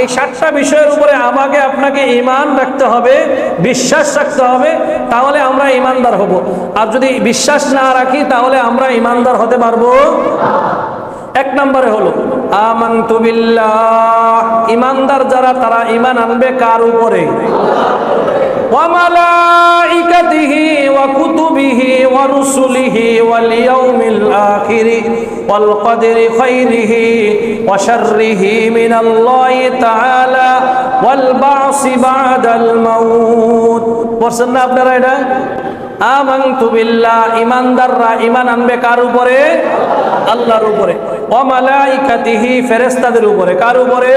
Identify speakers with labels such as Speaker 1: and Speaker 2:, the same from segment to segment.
Speaker 1: এই সাতটা বিষয়ের উপরে আমাকে আপনাকে ইমান রাখতে হবে, বিশ্বাস রাখতে হবে, তাহলে আমরা ইমানদার হব। আর যদি বিশ্বাস না রাখি, তাহলে আমরা ইমানদার হতে পারব এক নম্বরে হলো আমান্তু বিল্লাহ ইমানদার যারা তারা ইমান আনবে কার উপরে وملائكته وكتبه ورسله واليوم الآخر والقدر خيره وشره من الله تعالى والبعث بعد الموت পড়ছেন না আপনারা এটা আমান্তু বিল্লাহ ইমানদাররা ইমান আনবে কার উপরে আল্লাহর উপরে অমালাইকাতিহি ফেরেস্তাদের উপরে। কার উপরে?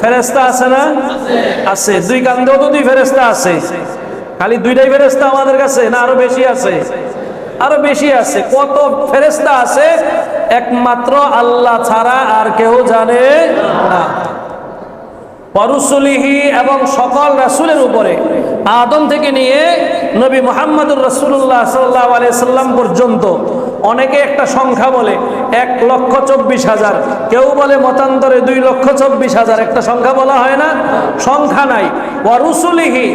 Speaker 1: ফেরেস্তা আছে না? আছে। দুই কান্দেও তো দুই ফেরেস্তা আছে। খালি দুইটাই ফেরেস্তা আমাদের কাছে না আরও বেশি আছে? আরও বেশি আছে। কত ফেরেস্তা আছে? একমাত্র আল্লাহ ছাড়া আর কেউ জানে না। পরুসুলিহি এবং সকল রাসুলের উপরে। আদম থেকে নিয়ে নবী মোহাম্মদুর রসুল্লাহ সাল্লাহ সাল্লাম পর্যন্ত অনেকে একটা সংখ্যা বলে, এক লক্ষ চব্বিশ হাজার। কেউ বলে মতান্তরে দুই লক্ষ চব্বিশ হাজার। একটা সংখ্যা বলা হয় না, সংখ্যা নাই। ওয়ারুসুলিহি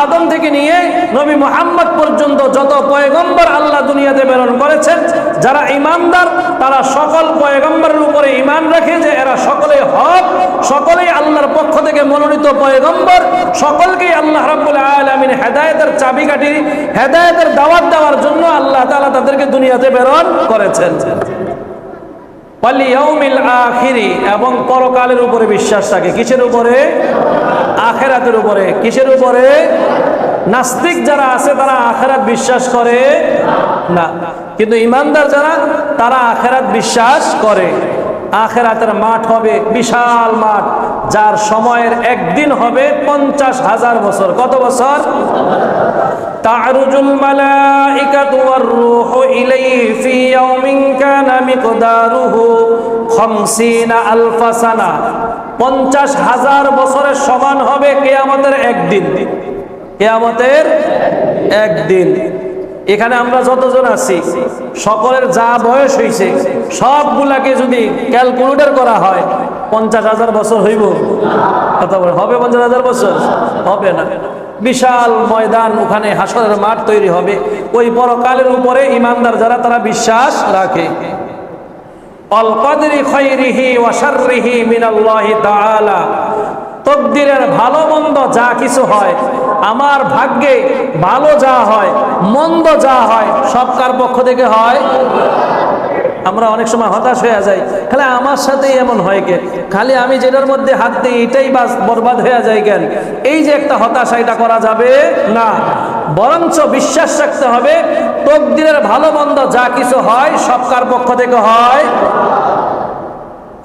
Speaker 1: আদম থেকে নিয়ে নবী মোহাম্মদ পর্যন্ত যত পয়গম্বর আল্লাহ দুনিয়াতে প্রেরণ করেছেন, যারা ইমানদার, তারা সকল পয়গম্বরের উপরে ইমান রাখে যে এরা সকলে হক, সকলেই আল্লাহর পক্ষ থেকে মনোনীত পয়গম্বর, সকলকেই আল্লাহ রাব্বুল হেদায়েতের চাবিকাঠি, হেদায়েতের দাওয়াত দেওয়ার জন্য আল্লাহ তাআলা তাদেরকে দুনিয়াতে প্রেরণ করেছেন। আখিরি, এবং পরকালের উপরে বিশ্বাস থাকে। কিসের উপরে? আখেরাতের উপরে। কিসের উপরে? নাস্তিক যারা আছে, তারা আখেরাত বিশ্বাস করে না। কিন্তু ইমানদার যারা, তারা আখেরাত বিশ্বাস করে। আখেরাতের মাঠ হবে বিশাল মাঠ, যার সময়ের একদিন হবে পঞ্চাশ হাজার বছর। কত বছর? تعرج الملائكة والروح إليه في يوم كان مقداره خمسين ألف سنة পঞ্চাশ হাজার বছরের সমান হবে কেয়ামতের একদিন কেয়ামতের একদিন এখানে আমরা যতজন আছি সকলের যা বয়স হয়েছে সবগুলাকে যদি ক্যালকুলেটর করা হয় পঞ্চাশ হাজার বছর হইব কথা বলে হবে পঞ্চাশ হাজার বছর হবে না বিশাল ময়দান, ওখানে হাসরের মাঠ তৈরি হবে। ওই পরকালের উপরে ইমানদার যারা, তারা বিশ্বাস রাখে। অল কদরি খৈরিহি ওয়াশাররিহি মিনাল্লাহি তাআলা। তকদিরের ভালো মন্দ যা কিছু হয়, আমার ভাগ্যে ভালো যা হয়, মন্দ যা হয়, সব কার পক্ষ থেকে হয়? আমরা অনেক সময় হতাশ হয়ে যাই খালি আমার সাথেই এমন হয় কে খালি আমি যেটার মধ্যে হাত দিই এটাই বাস বরবাদ হয়ে যায় কেন এই যে একটা হতাশা এটা করা যাবে না বরঞ্চ বিশ্বাস রাখতে হবে তকদিরের ভালো মন্দ যা কিছু হয় সব কার পক্ষ থেকে হয়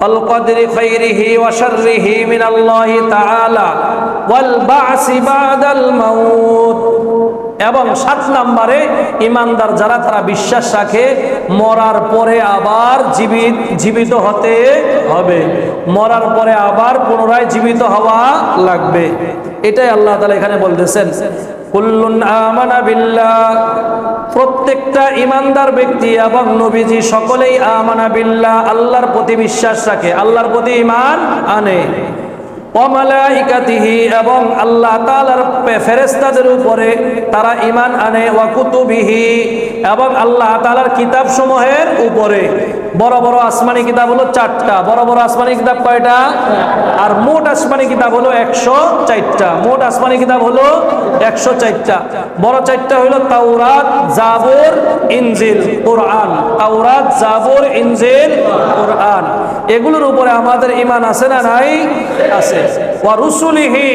Speaker 1: القدر خيره وشره من الله تعالى والبعث بعد الموت এবং সাত নম্বরে ইমানদার যারা তারা বিশ্বাস রাখে, মরার পরে আবার জীবিত জীবিত হতে হবে। মরার পরে আবার পুনরায় জীবিত হওয়া লাগবে। এটাই আল্লাহ তালা এখানে বলতেছেন, কুল্লুন আমানা প্রত্যেকটা ইমানদার ব্যক্তি এবং নবীজি সকলেই আমানা বিল্লাহ, আল্লাহর প্রতি বিশ্বাস রাখে, আল্লাহর প্রতি ইমান আনে। অমালাইকাতিহি এবং আল্লাহ তাআলার ফেরেশতাদের উপরে তারা ঈমান আনে, ওয়া কুতুবিহি এবং আল্লাহ তাআলার কিতাব সমূহের উপরে। বড় বড় আসমানি কিতাব হলো চারটা। বড় বড় আসমানি কিতাব কয়টা? আর মোট আসমানি কিতাব হলো একশো চারটা। মোট আসমানি কিতাব হলো একশো চারটা। বড় চারটা হলো তাওরাত, জাবুর, ইনজিল, কোরআন। তাওরাত, জাবুর, ইনজিল, কোরআন। এগুলোর উপরে আমাদের ইমান আছে না নাই? আছে। রুসুলিহি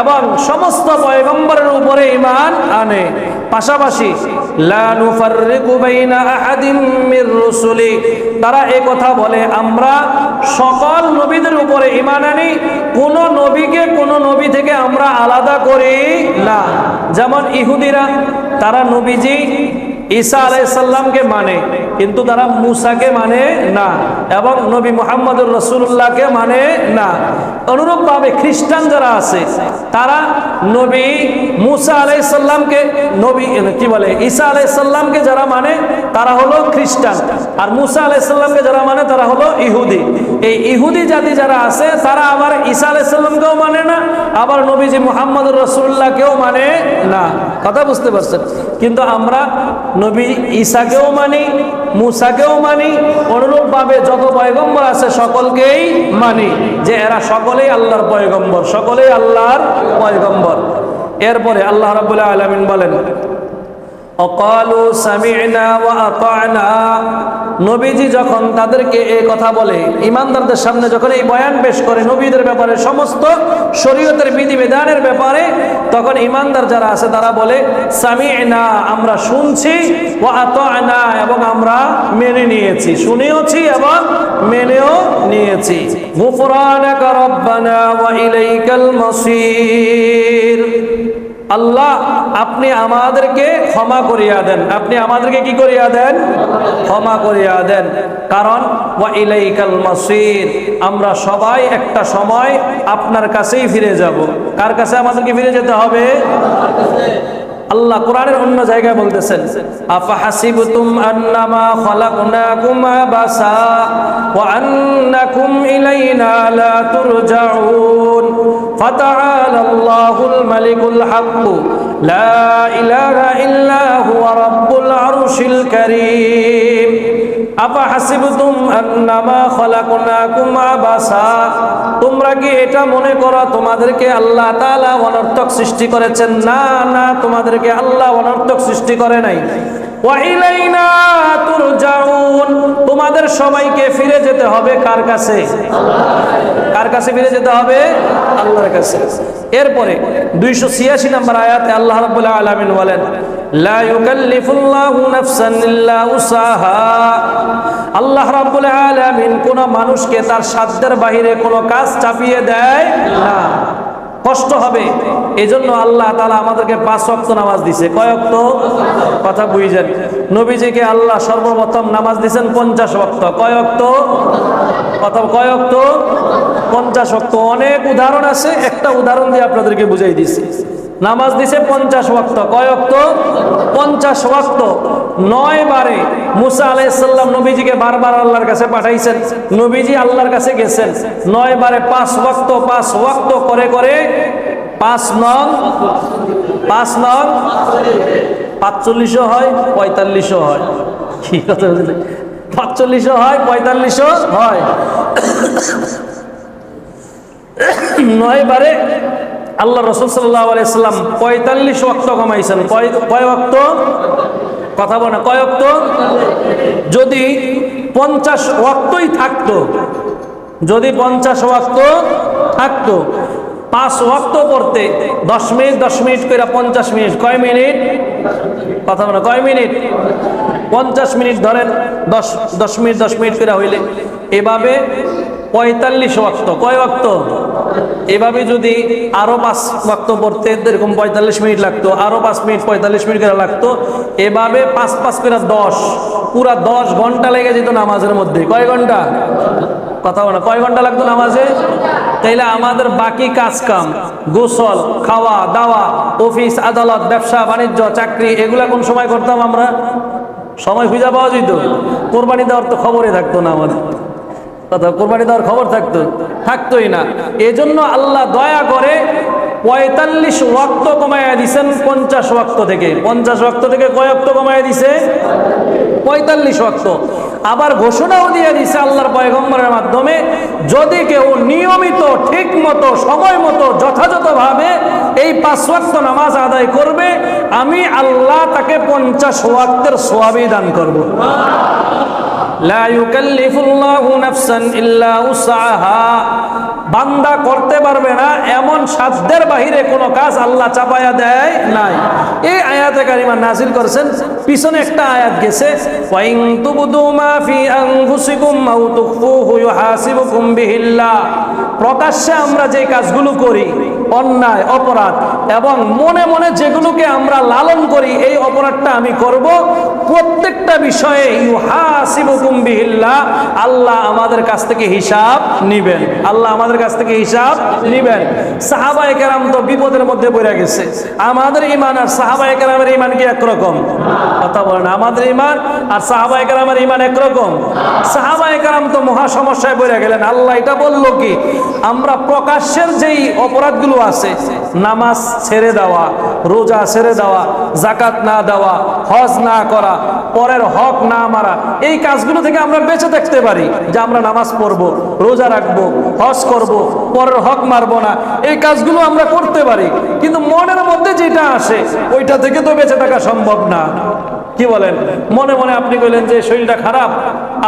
Speaker 1: এবং সমস্ত পয়গম্বরের উপরে ইমান আনে। পাশাপাশি তারা এই কথা বলে, আমরা সকল নবীদের উপরে ইমান আনি, কোন নবীকে কোন নবী থেকে আমরা আলাদা করি না। যেমন ইহুদিরা, তারা নবীজি ঈসা আলাইসাল্লামকে মানে কিন্তু তারা মুসাকে মানে না এবং নবী মোহাম্মদুর রসুল্লাহকে মানে না। অনুরূপভাবে খ্রিস্টান যারা আছে, তারা নবী মুসা আলাইসাল্লামকে নবী, কি বলে, ঈসা আলাইসাল্লামকে যারা মানে তারা হলো খ্রিস্টান। আর মুসা আলাইসাল্লামকে যারা মানে তারা হলো ইহুদি। এই ইহুদি জাতি যারা আছে, তারা আবার ঈসা আলাইসাল্লামকেও মানে না, আবার নবীজি মোহাম্মদুর রসুল্লাহকেও মানে না। কথা বুঝতে পারছেন? কিন্তু আমরা নবী ঈশাকেও মানি, মুসাকেও মানি, অনুরূপভাবে যত পয়গম্বর আছে সকলকেই মানি যে এরা সকলেই আল্লাহর পয়গম্বর, সকলেই আল্লাহর পয়গম্বর। এরপরে আল্লাহ রাবুল্লাহ আলমিন বলেন অকালু সামি'না ওয়া আতা'না। নবীজি যখন তাদেরকে এই কথা বলে, ইমানদারদের সামনে যখন এই বয়ান পেশ করে নবীদের ব্যাপারে, সমস্ত শরীয়তের বিধিবিধানের ব্যাপারে, তখন ইমানদার যারা আছে তারা বলে, সামি'না, আমরা শুনছি, ওয়া আতা'না, এবং আমরা মেনে নিয়েছি। শুনেওছি এবং মেনেও নিয়েছি। গুফরানাকা রব্বানা ওয়া ইলাইকাল মাসির। আল্লাহ, আপনি আমাদেরকে ক্ষমা করিয়া দেন। আপনি আমাদেরকে কি করিয়া দেন? ক্ষমা করিয়া দেন। কারণ ইলাইকাল মাসির, আমরা সবাই একটা সময় আপনার কাছেই ফিরে যাব। কার কাছে আমাদেরকে ফিরে যেতে হবে? আল্লাহ কোরআনের অন্য জায়গায় বলতেছেন, আফা হাসিবতুম আন্নামা খলাকনাকুম আবাসা, ওয়া আন্নাকুম ইলাইনা লা তুরজাউন। আল্লাহুল মালিকুল হক লা ইলাহা ইল্লা হুয়া রাব্বুল আরশিল কারীম আফা হাসিবতুম আন্নামা খলাকনাকুম আবাসা তোমরা কি এটা মনে করো তোমাদেরকে আল্লাহ তাআলা অনর্থক সৃষ্টি করেছেন? না না, তোমাদেরকে আল্লাহ অনর্থক সৃষ্টি করে নাই। তোমাদের সবাইকে ফিরে যেতে হবে কার কাছে? কার কাছে ফিরে যেতে হবে? আল্লাহর কাছে। এরপরে দুইশো ছিয়াশি নম্বর আয়াতে আল্লাহ রাব্বুল আলামিন বলেন কোন মানুষকে তার সাধ্যের বাহিরে কোনো কাজ চাপিয়ে দেয় না। কষ্ট হবে। এজন্য আল্লাহ তালা আমাদেরকে পাঁচ ওয়াক্ত নামাজ দিছে। কয় ওয়াক্ত? কথা বুঝেন। নবীজিকে আল্লাহ সর্বপ্রথম নামাজ দিছেন পঞ্চাশ ওয়াক্ত। কয় ওয়াক্ত? কথা কয় ওয়াক্ত? পঞ্চাশ ওয়াক্ত। অনেক উদাহরণ আছে, একটা উদাহরণ দিয়ে আপনাদেরকে বুঝাই দিছি। নামাজ দিছে পঞ্চাশ ওয়াক্ত। কয় ওয়াক্ত? পঞ্চাশ ওয়াক্ত। নয় বারে মুসা আলাইসাল্লাম নবীজিকে বারবার আল্লাহর কাছে পাঠাইছেন। নবীজি আল্লাহর কাছে গেছেন। নয় বারে পাঁচ ওয়াক্ত পাঁচ ওয়াক্ত করে করে পাঁচ নং পাঁচ নং পাঁচচল্লিশও হয়, পঁয়তাল্লিশও হয়। কি কথা পাঁচচল্লিশও হয়, পঁয়তাল্লিশও হয়। নয় বারে আল্লাহ রসুল সাল্লাহ আলাইসাল্লাম পঁয়তাল্লিশ ওয়াক্ত কমাইছেন। কয় ওয়াক্ত কথা বলে না, কয় ওয়াক্ত যদি পঞ্চাশ ওয়াক্তই থাকতো, যদি পঞ্চাশ ওয়াক্ত থাকতো, পাঁচ ওয়াক্ত পড়তে, দশ মিনিট দশ মিনিট করে পঞ্চাশ মিনিট, কয় মিনিট? কথা বলে কয় মিনিট? পঞ্চাশ মিনিট ধরেন, দশ দশ মিনিট দশ মিনিট করে হইলে, এভাবে পঁয়তাল্লিশ ওয়াক্ত, কয় ওয়াক্ত? এভাবে যদি আরও পাঁচ ওয়াক্ত পড়তে এরকম পঁয়তাল্লিশ মিনিট লাগতো, আরও পাঁচ মিনিট, পঁয়তাল্লিশ মিনিট করে লাগতো, এভাবে পাঁচ পাঁচ করে দশ, পুরা দশ ঘণ্টা লেগে যেত নামাজের মধ্যে। কয় ঘণ্টা? কথা বলে কয় ঘণ্টা লাগতো নামাজে? তাইলে আমাদের বাকি কাজ কাম, গোসল, খাওয়া, দাওয়া, অফিস, আদালত, ব্যবসা, বাণিজ্য, চাকরি, এগুলা কোন সময় করতাম আমরা? সময় খুঁজে পাওয়া যেত। কোরবানি দেওয়ার তো খবরই থাকতো না আমাদের। কথা, কোরবানি দেওয়ার খবর থাকতো, থাকতোই না। এজন্য আল্লাহ দয়া করে পঁয়তাল্লিশ ওয়াক্ত কমাইয়া দিছেন পঞ্চাশ ওয়াক্ত থেকে। পঞ্চাশ ওয়াক্ত থেকে কয় ওয়াক্ত কমাইয়া দিছে? পঁয়তাল্লিশ ওয়াক্ত। আবার ঘোষণাও দিয়ে দিছে আল্লাহর পয়গম্বরের মাধ্যমে, যদি কেউ নিয়মিত ঠিক মতো সময় মতো যথাযথভাবে এই পাঁচ ওয়াক্ত নামাজ আদায় করবে, আমি আল্লাহ তাকে পঞ্চাশ ওয়াক্তের সোয়াবি দান করব। লা উসাহা বান্দা করতে পারবে না, এমন সাধ্যের বাহিরে কোনো কাজ আল্লাহ চাপায়া দেয় নাই। এই আয়াতে কারিমা নাজিল করেছেন, পিছনে একটা আয়াত গেছে তুবদু মা প্রকাশ্যে আমরা যে কাজগুলো করি অন্যায়, অপরাধ এবং মনে মনে যেগুলোকে আমরা লালন করি, এই অপরাধটা আমি করব। প্রত্যেকটা বিষয়ে আল্লাহ আমাদের কাছ থেকে হিসাব নিবেন। আল্লাহ আমাদের কাছ থেকে হিসাব নিবেন। সাহাবায়ে কেরাম তো বিপদের মধ্যে পড়ে গেছে। আমাদের ইমান আর সাহাবায়ে কেরামের ইমান কি একরকম? কথা বলেন, আমাদের ইমান আর সাহাবায়ে কেরামের ইমান একরকম? সাহাবায়ে কেরাম তো মহা সমস্যায় পড়ে গেলেন। আল্লাহ এটা বলল কি, আমরা প্রকাশ্যের যেই অপরাধগুলো আছে, নামাজ ছেড়ে দেওয়া, রোজা ছেড়ে দেওয়া জাকাত না দেওয়া, হজ না করা, পরের হক না মারা, এই কাজগুলো থেকে আমরা বেঁচে থাকতে পারি যে আমরা নামাজ পড়ব, রোজা রাখব, হজ করব, পরের হক মারবো না, এই কাজগুলো আমরা করতে পারি। কিন্তু মনের মধ্যে যেটা আসে, ওইটা থেকে তো বেঁচে থাকা সম্ভব না। কি বলেন? মনে মনে আপনি কইলেন যে শরীরটা খারাপ,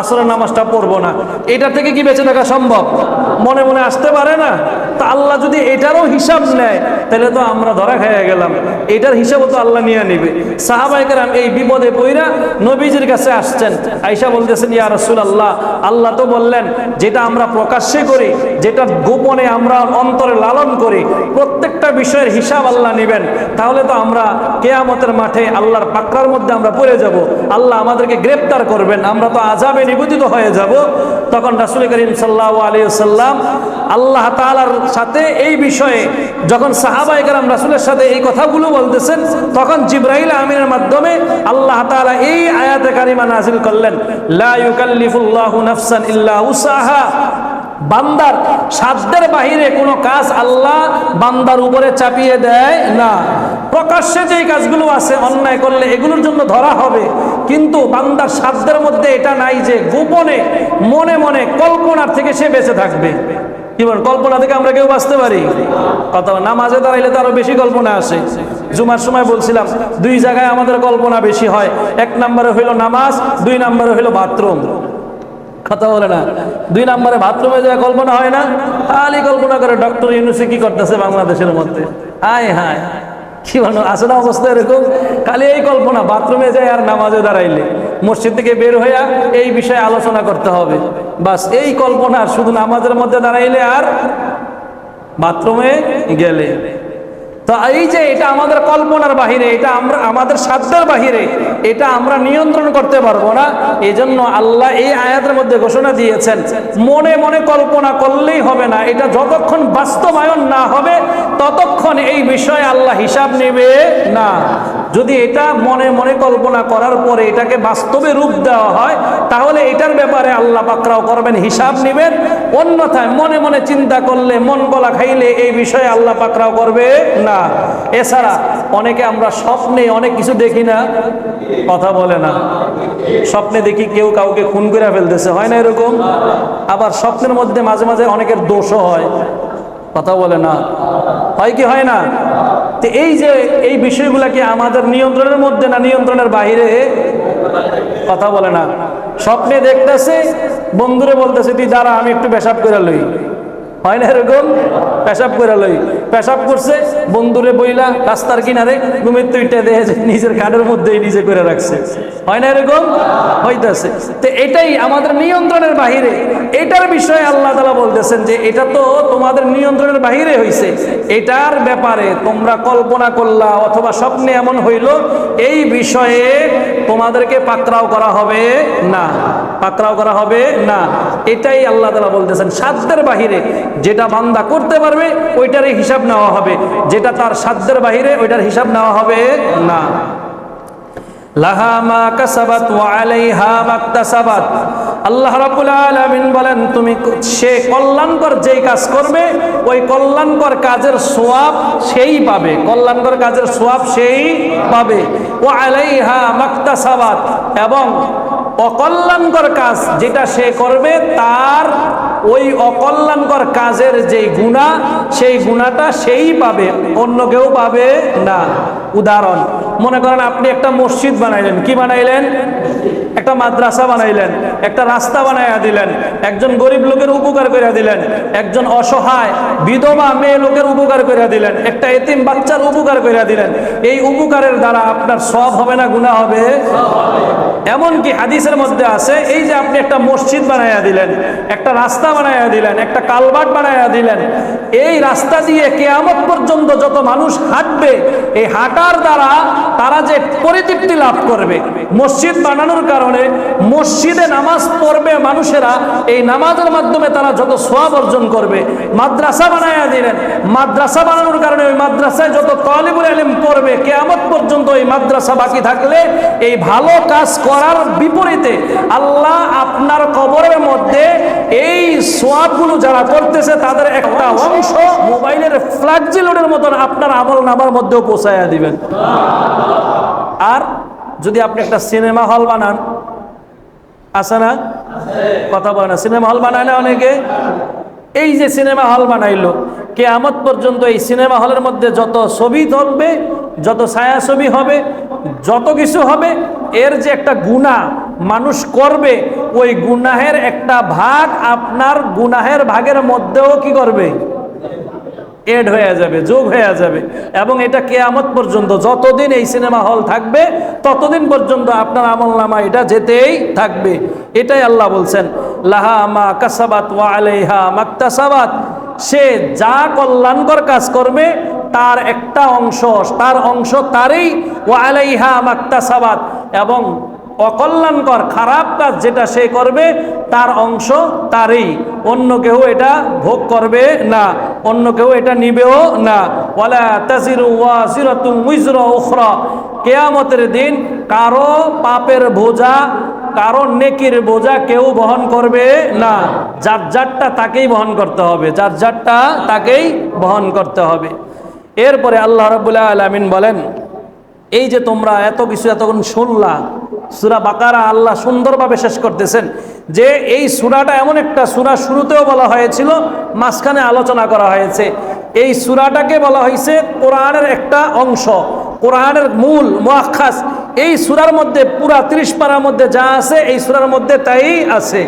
Speaker 1: আসরের নামাজটা পড়ব না। এটা থেকে কি বেঁচে থাকা সম্ভব? মনে মনে আসতে পারে না? তা আল্লাহ যদি এটারও হিসাব নেয় তাহলে তো আমরা ধরা খেয়ে গেলাম। এটার হিসাবও তো আল্লাহ নিয়ে নিবে। সাহাবাইকার এই বিপদে পইরা নবীজির কাছে আসছেন। আইসা বলতেছেন, ইয়া রসুল আল্লাহ আল্লাহ তো বললেন, যেটা আমরা প্রকাশ্যে করি, যেটা গোপনে আমরা অন্তরে লালন করি, প্রত্যেকটা বিষয়ের হিসাব আল্লাহ নেবেন। তাহলে তো আমরা কেয়ামতের মাঠে আল্লাহর পাকড়ার মধ্যে আমরা পড়ে যাব। আল্লাহ আমাদেরকে গ্রেপ্তার করবেন। আমরা তো আজাবে নিবেদিত হয়ে যাব। তখন রাসুল করিম সাল্লাহ আলী সাল্লাম আল্লাহ তালার সাথে এই বিষয়ে যখন সাহাবা রাসুলের সাথে এই কথাগুলো বলতেছেন। তখন জিব্রাহিল আমিনের মাধ্যমে আল্লাহ তাআলা এই আয়াতে কারিমা নাজিল করলেন। লা ইউকাল্লিফুল্লাহু নাফসান ইল্লা উসাহা। বান্দার সাধ্যের বাহিরে কোনো কাজ আল্লাহ বান্দার উপরে চাপিয়ে দেয় না। প্রকাশ্যে যেই কাজগুলো আছে, অন্যায় করলে এগুলোর জন্য ধরা হবে। কিন্তু বান্দার সাধ্যের মধ্যে এটা নাই যে গোপনে, মনে মনে কল্পনার থেকে সে বেঁচে থাকবে। কি বলেন কল্পনা থেকে আমরা কেউ বাঁচতে পারি। কথা নামাজে দাঁড়াইলে তো আরও বেশি কল্পনা আসে জুমার সময় বলছিলাম, দুই জায়গায় আমাদের কল্পনা বেশি হয়। এক নম্বরে হইল নামাজ, দুই নম্বরে হইল বাথরুম। কথা বলে না। দুই নম্বরে বাথরুমে যায় কল্পনা হয় না। খালি কল্পনা করে ডক্টর ইউনুসি কি করতেছে বাংলাদেশের মধ্যে? হায় হায়। কি বলো, আছে না অবস্থা এরকম? খালি এই কল্পনা, বাথরুমে যায় আর নামাজে দাঁড়াইলে। মসজিদ থেকে বের হইয়া এই বিষয়ে আলোচনা করতে হবে। বাস, এই কল্পনা শুধু নামাজের মধ্যে দাঁড়াইলে আর বাথরুমে গেলে। তো এই যে এটা আমাদের কল্পনার বাহিরে, এটা আমরা, আমাদের সাধ্যের বাহিরে, এটা আমরা নিয়ন্ত্রণ করতে পারব না। এই জন্য আল্লাহ এই আয়াতের মধ্যে ঘোষণা দিয়েছেন, মনে মনে কল্পনা করলেই হবে না, এটা যতক্ষণ বাস্তবায়ন না হবে, ততক্ষণ এই বিষয়ে আল্লাহ হিসাব নেবে না। যদি এটা মনে মনে কল্পনা করার পরে এটাকে বাস্তবে রূপ দেওয়া হয়, তাহলে এটার ব্যাপারে আল্লাহ পাকরাও করবেন, হিসাব নেবেন। অন্যথায় মনে মনে চিন্তা করলে, মন গলা খাইলে এই বিষয়ে আল্লাহ পাকরাও করবে না। এছাড়া অনেকে আমরা স্বপ্নে অনেক কিছু দেখি না, কথা বলে না। স্বপ্নে দেখি কেউ কাউকে খুন করে ফেলতেছে, হয় না এরকম? আবার স্বপ্নের মধ্যে মাঝে মাঝে অনেকের দোষও হয়, কথা বলে না। হয় কি হয় না? তো এই যে এই বিষয়গুলোকে আমাদের নিয়ন্ত্রণের মধ্যে না নিয়ন্ত্রণের বাহিরে? কথা বলে না। স্বপ্নে দেখতেছে, বন্ধুরে বলতেছে, তুই দাঁড়া, আমি একটু পেশাব করে লই। হয় না এরকম? পেশাব করে লই। পেশাব করছে বন্ধুরে বইলা রাস্তার কিনারে ঘুমের তুইটা দেখে যে নিজের কাঠের মধ্যেই নিজে করে রাখছে। হয় না এরকম? হইতেছে। তো এটাই আমাদের নিয়ন্ত্রণের বাহিরে। এটার বিষয়ে আল্লাহ তালা বলতেছেন যে এটা তো তোমাদের নিয়ন্ত্রণের বাহিরে হইছে। এটার ব্যাপারে তোমরা কল্পনা করলা অথবা স্বপ্নে এমন হইল, এই বিষয়ে তোমাদেরকে পাকরাও করা হবে না। পাকরাও করা হবে না। এটাই আল্লাহ তালা বলতেছেন, সাধ্যের বাহিরে যেটা বান্দা করতে পারবে, ওইটারই হিসাব নেওয়া হবে। যেটা তার সাধ্যের বাহিরে, ওইটার হিসাব নেওয়া হবে না। লাহা মা আল্লাহ বলেন, তুমি সে কল্যাণকর যেই কাজ করবে, ওই কল্যাণকর কাজের সোয়াব সেই পাবে। কল্যাণকর কাজের সোয়াব সেই পাবে। এবং অকল্যাণকর কাজ যেটা সে করবে, তার ওই অকল্যাণকর কাজের যেই গুণা, সেই গুণাটা সেই পাবে, অন্য কেউ পাবে না। উদাহরণ। মনে করেন আপনি একটা মসজিদ বানাইলেন। কি বানাইলেন? একটা মাদ্রাসা বানাইলেন, একটা রাস্তা বানাইয়া দিলেন, একজন গরিব লোকের উপকার করে দিলেন, একজন অসহায় বিধবা মেয়ে লোকের উপকার করে দিলেন, একটা এতিম বাচ্চার উপকার করে দিলেন। এই উপকারের দ্বারা আপনার সব হবে না গুণা হবে? এমনকি হাদিসের মধ্যে আছে, এই যে আপনি একটা মসজিদ বানাইয়া দিলেন, একটা রাস্তা বানাইয়া দিলেন, একটা কালবাট বানাইয়া দিলেন, এই রাস্তা দিয়ে কেয়ামত পর্যন্ত যত মানুষ হাঁটবে, এই হাঁটার দ্বারা তারা যে পরিতৃপ্তি লাভ করবে, মসজিদ বানানোর কারণে মসজিদে নামাজ পড়বে মানুষেরা, এই নামাজের মাধ্যমে তারা যত সোয়াব অর্জন করবে। মাদ্রাসা বানাইয়া দিলেন, মাদ্রাসা বানানোর কারণে ওই মাদ্রাসায় যত তলিবুল আলিম পড়বে, কেয়ামত পর্যন্ত এই মাদ্রাসা বাকি থাকলে এই ভালো কাজ করার বিপরীতে আল্লাহ আপনার কবরের মধ্যে এই সোয়াবগুলো যারা করতেছে, তাদের একটা অংশ মোবাইলের ফ্ল্যাগজি লোডের মতন আপনার আমল নামার মধ্যেও পৌঁছাইয়া দিবেন। আর যদি আপনি একটা সিনেমা হল বানান, আছে না? কথা বলে না। সিনেমা হল বানায় না অনেকে? এই যে সিনেমা হল বানাইলো, কেয়ামত পর্যন্ত এই সিনেমা হলের মধ্যে যত ছবি থাকবে যত ছায়া ছবি হবে, যত কিছু হবে, এর যে একটা গুণা মানুষ করবে, ওই গুনাহের একটা ভাগ আপনার গুনাহের ভাগের মধ্যেও কি করবে? এড হয়ে যাবে, যোগ হয়ে যাবে। এবং এটা কেয়ামত পর্যন্ত যতদিন এই সিনেমা হল থাকবে, ততদিন পর্যন্ত আপনার আমল নামা এটা যেতেই থাকবে। এটাই আল্লাহ বলছেন, লাহা মা কাসাবাত ওয়া আলাইহা মাক্তাসাবাত। সে যা কল্যাণকর কাজ করবে, তার একটা অংশ, তার অংশ তারই, ওয়া আলাইহা মাক্তাসাবাত। এবং অকল্যাণকর, খারাপ কাজ যেটা সে করবে, তার অংশ তারই। অন্য কেউ এটা ভোগ করবে না। অন্য কেউ এটা নিবেও না। ওয়ালা তাজিরু ওয়াজিরাতুম উইজরা উখরা। কেয়ামতের দিন কারও পাপের বোঝা, কারও নেকির বোঝা কেউ বহন করবে না। যার যারটা তাকেই বহন করতে হবে, যার যারটা তাকেই বহন করতে হবে। এরপরে আল্লাহ রবুল্লাহ আলমিন বলেন, এই যে তোমরা এত কিছু এতক্ষণ শুনলা, সুরা বাকারা আল্লাহ সুন্দরভাবে শেষ করতেছেন। যে এই সুরাটা এমন একটা সুরা শুরুতেও বলা হয়েছিল, মাঝখানে আলোচনা করা হয়েছে। এই সুরাটাকে বলা হয়েছে কোরআনের একটা অংশ, কোরআনের মূল মোয়াক্ষাস এই সুরার মধ্যে পুরা ত্রিশ পারার মধ্যে যা আছে, এই সুরার মধ্যে তাই আছে।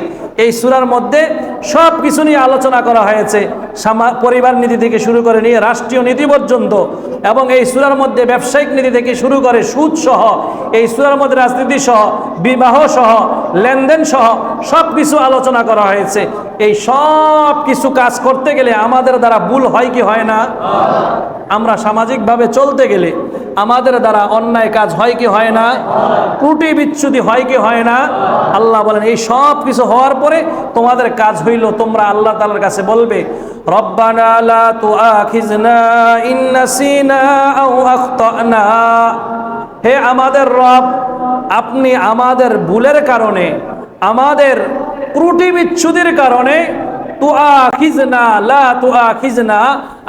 Speaker 1: এই সুরার মধ্যে সব কিছু নিয়ে আলোচনা করা হয়েছে। পরিবার নীতি থেকে শুরু করে নিয়ে রাষ্ট্রীয় নীতি পর্যন্ত। এবং এই সুরার মধ্যে ব্যবসায়িক নীতি থেকে শুরু করে সুদ সহ এই সুরার মধ্যে রাজনীতি সহ, বিবাহ সহ, লেনদেন সহ সব কিছু আলোচনা করা হয়েছে। এই সব কিছু কাজ করতে গেলে আমাদের দ্বারা ভুল হয় কি হয় না? আমরা সামাজিকভাবে চলতে গেলে আমাদের দ্বারা অন্যায় কাজ হয় কি হয় না? ত্রুটি বিচ্ছুতি হয় কি হয় না? আল্লাহ বলেন, এই সব কিছু হওয়ার পরে তোমাদের কাজ হইল, তোমরা আল্লাহ তালার কাছে বলবে হে আমাদের রব, আপনি আমাদের ভুলের কারণে আমাদের ত্রুটি বিচ্ছুতির কারণে তুয়া খিজনা লা তুয়া খিজনা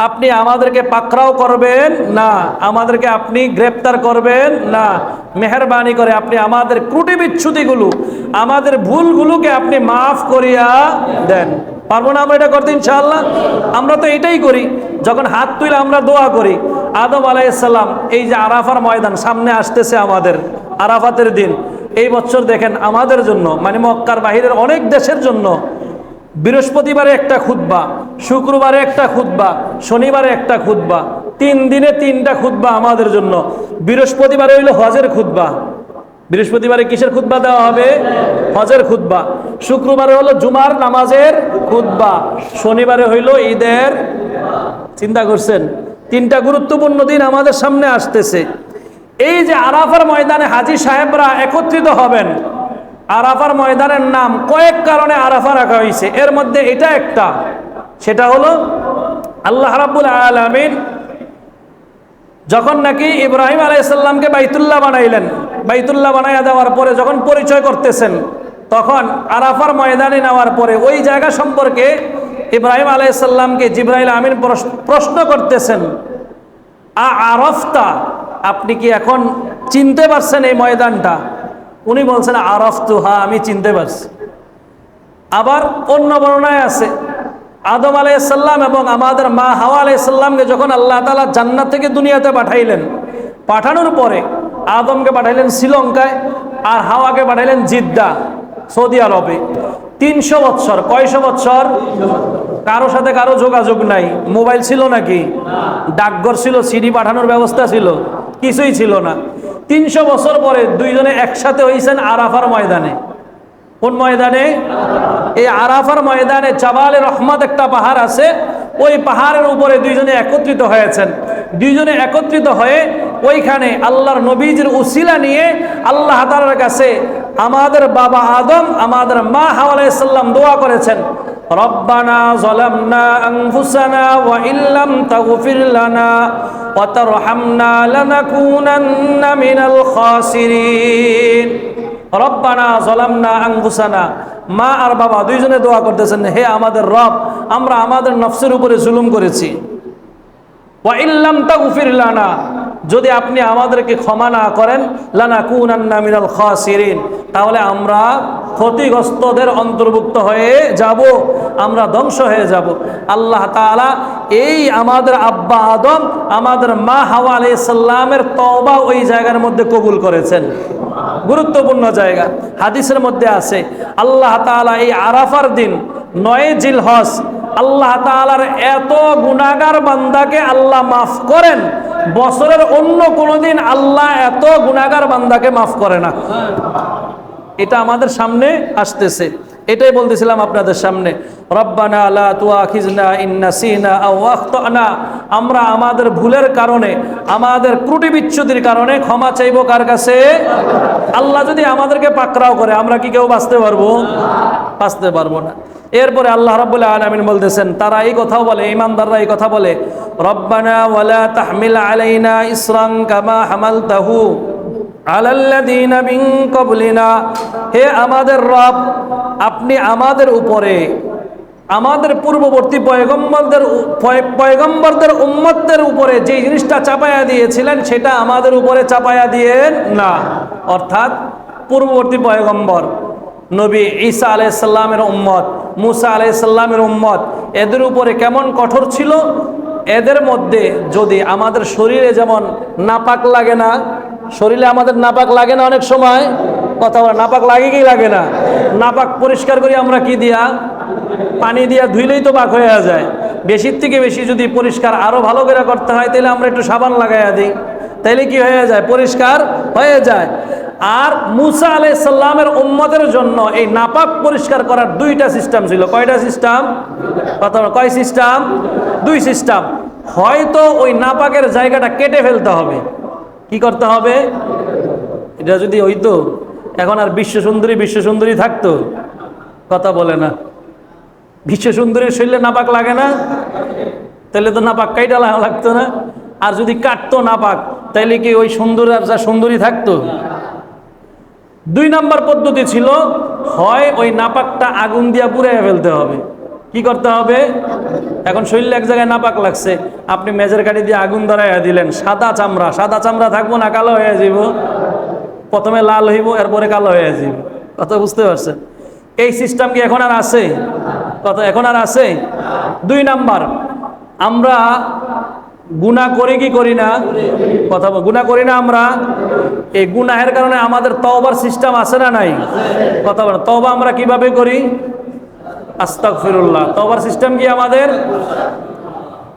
Speaker 1: আপনি আমাদেরকে পাকড়াও করবেন না, আমাদেরকে আপনি গ্রেপ্তার করবেন না। মেহরবানি করে আপনি আমাদের ত্রুটি বিচ্ছুতিগুলো আমাদের ভুলগুলোকে আপনি মাফ করিয়া দেন। পারব না আমরা এটা করতে ইনশাআল্লাহ? আমরা তো এটাই করি, যখন হাত তুলে আমরা দোয়া করি। আদম আলাইসাল্লাম এই যে আরাফার ময়দান সামনে আসতেছে আমাদের, আরাফাতের দিন। এই বছর দেখেন আমাদের জন্য মানে মক্কার বাহিরের অনেক দেশের জন্য বৃহস্পতিবারে একটা খুতবা, শুক্রবারে একটা খুতবা, শনিবারে একটা খুতবা, তিন দিনে তিনটা খুতবা আমাদের জন্য। বৃহস্পতিবারে হইল হজের খুতবা। বৃহস্পতিবারে কিসের খুতবা দেওয়া হবে? হজের খুতবা। শুক্রবারে হলো জুমার নামাজের খুতবা। শনিবারে হইল ঈদের, চিন্তা করছেন? তিনটা গুরুত্বপূর্ণ দিন আমাদের সামনে আসতেছে। এই যে আরাফার ময়দানে হাজি সাহেবরা একত্রিত হবেন আরাফার ময়দানের নাম কয়েক কারণে আরাফা রাখা হয়েছে। এর মধ্যে এটা একটা। সেটা হলো আল্লাহ রাব্বুল আলামিন যখন নাকি ইব্রাহিম আলাইসাল্লামকে বাইতুল্লাহ বানাইলেন, বাইতুল্লাহ বানাইয়া দেওয়ার পরে যখন পরিচয় করতেছেন, তখন আরাফার ময়দানে নেওয়ার পরে ওই জায়গা সম্পর্কে ইব্রাহিম আলাইসাল্লামকে জিব্রাহিল আমিন প্রশ- প্রশ্ন করতেছেন, আ আরফতা, আপনি কি এখন চিনতে পারছেন এই ময়দানটা? উনি বলছেন আরফতু হা আমি চিনতে পারছি। আবার অন্য বর্ণায় আছে, আদম আলাইসাল্লাম এবং আমাদের মা হাওয়া আলাইসাল্লামকে যখন আল্লাহ তালা জান্নাত থেকে দুনিয়াতে পাঠাইলেন, পাঠানোর পরে আদমকে পাঠাইলেন শ্রীলঙ্কায় আর হাওয়াকে পাঠাইলেন জিদ্দা, সৌদি আরবে। তিনশো বৎসর, কয়শো বৎসর? কারও সাথে কারও যোগাযোগ নাই। মোবাইল ছিল নাকি? ডাকঘর ছিল, সিডি পাঠানোর ব্যবস্থা ছিল? কিছুই ছিল না। তিনশো বছর পরে দুইজনে একসাথে হয়েছেন আরাফার ময়দানে। কোন ময়দানে? এই আরাফার ময়দানে চাবালে রহমত একটা পাহাড় আছে, ওই পাহাড়ের উপরে দুইজনে একত্রিত হয়েছেন। দুইজনে একত্রিত হয়ে ওইখানে আল্লাহর নবীজির উসিলা নিয়ে আল্লাহ তাআলার কাছে আমাদের বাবা আদম, আমাদের মা হাওয়া আলাইহিস দোয়া করেছেন। যালামনা আনফুসানা ওয়া ইল্লাম তাগফির লানা ওয়া তারহামনা লানাকুনান্না মিনাল খাসিরিন। রব্বানা জলামনা আঙ্গুসানা মা আর বাবা দুইজনে দোয়া করতেছেন, হে আমাদের রব, আমরা আমাদের নফসের উপরে জুলুম করেছি। ওয়া ইল্লাম তাগফির লানা। যদি আপনি আমাদেরকে ক্ষমা না করেন লানা কুনান্না মিনাল খাসিরিন। তাহলে আমরা ক্ষতিগ্রস্তদের অন্তর্ভুক্ত হয়ে যাব, আমরা ধ্বংস হয়ে যাব। আল্লাহ তাআলা এই আমাদের আব্বা আদম, আমাদের মা হাওয়া আলাইহিস সালামের তওবা ওই জায়গার মধ্যে কবুল করেছেন। গুরুত্বপূর্ণ জায়গা। হাদিসের মধ্যে আছে, আল্লাহ তাআলা এই আরাফার দিন, নয় জিল হস আল্লাহ তাআলার এত গুনাগার বান্দাকে আল্লাহ মাফ করেন, বছরের অন্য কোনো দিন আল্লাহ এত গুনাগার বান্দাকে মাফ করে না। এটা আমাদের সামনে আসতেছে। এটাই বলতেছিলাম আপনাদের সামনে। রব্বানা লা তুআখিজনা ইন নাসিনা আও আখতানা। আমরা আমাদের ভুলের কারণে, আমাদের ত্রুটি বিচ্ছুতির কারণে ক্ষমা চাইব কার কাছে? আল্লাহ যদি আমাদেরকে পাকড়াও করে, আমরা কি কেউ বাঁচতে পারব? বাঁচতে পারব না। এরপরে আল্লাহ রাব্বুল আলামিন বলতেছেন, তারা এই কথাও বলে, ইমানদাররা এই কথা বলে, রব্বানা ওয়ালা তাহমিল আলাইনা ইসরান কামা হামালতাহু। হে আমাদের রব, আপনি আমাদের উপরে, আমাদের পূর্ববর্তী পয়গম্বরদের পয়গম্বরদের উম্মতদের উপরে যে জিনিসটা চাপায়া দিয়েছিলেন, সেটা আমাদের উপরে চাপায়া দিয়ে না। অর্থাৎ পূর্ববর্তী পয়গম্বর, নবী ঈসা আলাইসাল্লামের উম্মত, মুসা আলাইসাল্লামের উম্মত, এদের উপরে কেমন কঠোর ছিল? এদের মধ্যে যদি আমাদের শরীরে যেমন নাপাক লাগে না শরীরে আমাদের নাপাক লাগে না অনেক সময়। কথা বলে, নাপাক লাগে কি লাগে না? নাপাক পরিষ্কার করি আমরা কি দিয়া? পানি দিয়া ধুইলেই তো পাক হয়ে যায়। বেশির থেকে বেশি যদি পরিষ্কার আরও ভালো করে করতে হয়, তাহলে আমরা একটু সাবান লাগাইয়া দিই। তাইলে কি হয়ে যায়? পরিষ্কার হয়ে যায়। আর মুসা আলাইসাল্লামের উম্মতের জন্য এই নাপাক পরিষ্কার করার দুইটা সিস্টেম ছিল। কয়টা সিস্টেম? কথা কয় সিস্টেম? দুই সিস্টেম। হয়তো ওই নাপাকের জায়গাটা কেটে ফেলতে হবে। কি করতে হবে? এটা যদি হইতো, এখন আর বিশ্ব সুন্দরী বিশ্ব সুন্দরী থাকতো, কথা বলে না। বিশ্ব সুন্দরীর শরীরে নাপাক লাগে না, তাহলে তো নাপাক কাইটা লাগা লাগতো না। আর যদি কাটতো নাপাক, তাইলে কি ওই সুন্দর আর যা সুন্দরী থাকতো? দুই নাম্বার পদ্ধতি ছিল, হয় ওই নাপাকটা আগুন দিয়া পুড়াইয়া ফেলতে হবে। কি করতে হবে? এখন শরীরে এক জায়গায় নাপাক লাগছে। আপনি মেজের কাঠি দিয়ে আগুন ধরাইয়া দিলেন। সাদা চামড়া সাদা চামড়া থাকব না, কালো হয়ে যাব প্রথমে লাল হইব, এরপরে কালো হয়ে যাব কথা বুঝতে পারছেন? এই সিস্টেম কি এখন আর আছে? কথা এখন আর আছে? দুই নাম্বার, আমরা গুণা করি কি করি না? কথা গুণা করি না আমরা? এই গুনাহের কারণে আমাদের তওবার সিস্টেম আছে না নাই? কথা বল, তওবা আমরা কীভাবে করি? আস্তাগফিরুল্লাহ। তওবার সিস্টেম কি আমাদের?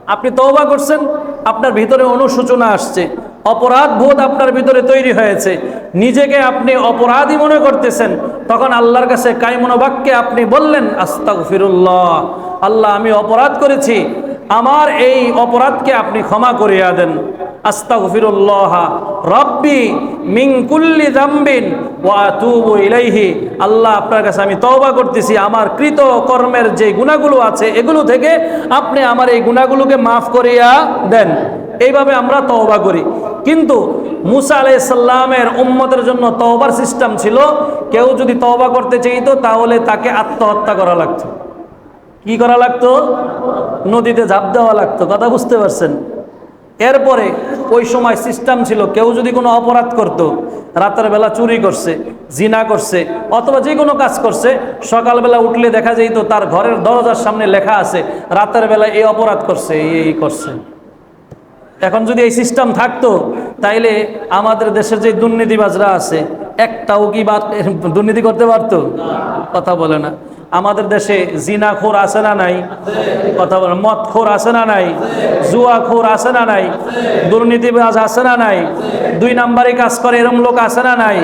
Speaker 1: আপনি তওবা করছেন, আপনার ভিতরে অনুশোচনা আসছে। অপরাধ বোধ আপনার ভিতরে তৈরি হয়েছে। নিজেকে আপনি অপরাধী মনে করতেছেন, তখন আল্লাহর কাছে কাইমনোবাক্যে আপনি বললেন, আস্তাগফিরুল্লাহ। আল্লাহ, আমি অপরাধ করেছি আমার এই অপরাধকে আপনি ক্ষমা করিয়া দেন। আস্তাগফিরুল্লাহ রব্বি মিন কুল্লি যামবিন ওয়া আতুবু ইলাইহি। আল্লাহ আপনার কাছে আমি তওবা করতেছি। আমার কৃত কর্মের যে গুনাহগুলো আছে, এগুলো থেকে আপনি আমার এই গুনাহগুলোকে মাফ করিয়া দেন। এইভাবে আমরা তওবা করি। কিন্তু মুসা আলাইসাল্লামের উম্মতের জন্য তওবার সিস্টেম ছিল, কেউ যদি তওবা করতে চাইতো, তাহলে তাকে আত্মহত্যা করা লাগতো। কি করা লাগতো? নদীতে ঝাঁপ দেওয়া লাগতো, কথা বুঝতে পারছেন? এরপরে ওই সময় সিস্টেম ছিল, কেউ যদি কোনো অপরাধ করত, রাতের বেলা চুরি করছে, জিনা করছে, অথবা যে কোনো কাজ করছে, সকালবেলা উঠলে দেখা যেত তার ঘরের দরজার সামনে লেখা আছে, রাতের বেলা এই অপরাধ করছে, এই করছে। এখন যদি এই সিস্টেম থাকতো, তাইলে আমাদের দেশের যে দুর্নীতিবাজরা আছে একটাও কি বা দুর্নীতি করতে পারতো? কথা বলে না। আমাদের দেশে জিনা জিনাখোর আছে না নাই? কথা বলে মদ মদখোর আছে না নাই? জুয়া জুয়াখোর আছে না নাই? দুর্নীতিবাজ আছে না নাই? দুই নাম্বারে কাজ করে এরম লোক আছে না নাই?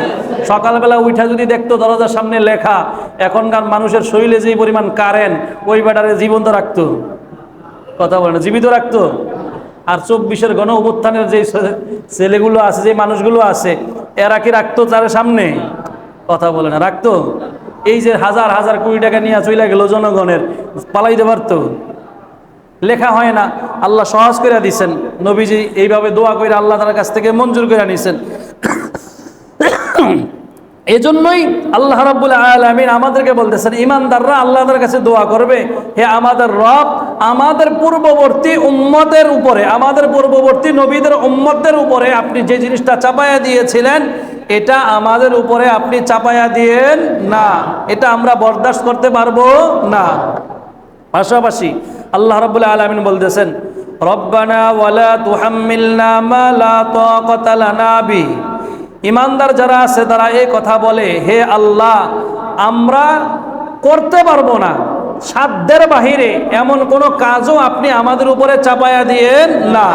Speaker 1: সকালবেলা উঠা যদি দেখতো দরজার সামনে লেখা, এখনকার মানুষের শরীরে যে পরিমাণ কারেন্ট, ওই ব্যাটারে জীবন্ত রাখতো। কথা বলে না। জীবিত রাখতো? আর চব্বিশের গণ অভ্যুত্থানের যে ছেলেগুলো আছে যে মানুষগুলো আছে, এরা কি রাখতো তার সামনে? কথা বলে না, রাখতো? এই যে হাজার হাজার কোটি টাকা নিয়ে চলে গেল জনগণের, পালাইতে পারতো? লেখা হয় না, আল্লাহ সহজ করে দিছেন, নবীজি এইভাবে দোয়া করে আল্লাহ তার কাছ থেকে মঞ্জুর করে নিছেন। এজন্যই আল্লাহ রাব্বুল আলামিন আমাদেরকে বলতেছেন ইমানদাররা আল্লাহদের কাছে দোয়া করবে। হে আমাদের রব, আমাদের পূর্ববর্তী উম্মতের উপরে, আমাদের পূর্ববর্তী নবীদের উম্মতদের উপরে আপনি যে জিনিসটা চাপায়া দিয়েছিলেন, এটা আমাদের উপরে আপনি চাপায়া দিয়েন না। এটা আমরা বরদাস্ত করতে পারব না। পাশাপাশি আল্লাহ রাব্বুল আলামিন বলতেছেন, রব্বানা ওয়ালা তুহাম্মিলনা মা লা তাকাতা লানা বি ইমানদার যারা আছে, তারা এই কথা বলে, হে আল্লাহ, আমরা করতে পারব না। সাধ্যের বাহিরে এমন কোনো কাজও আপনি আমাদের উপরে চাপায়া দিয়েন না।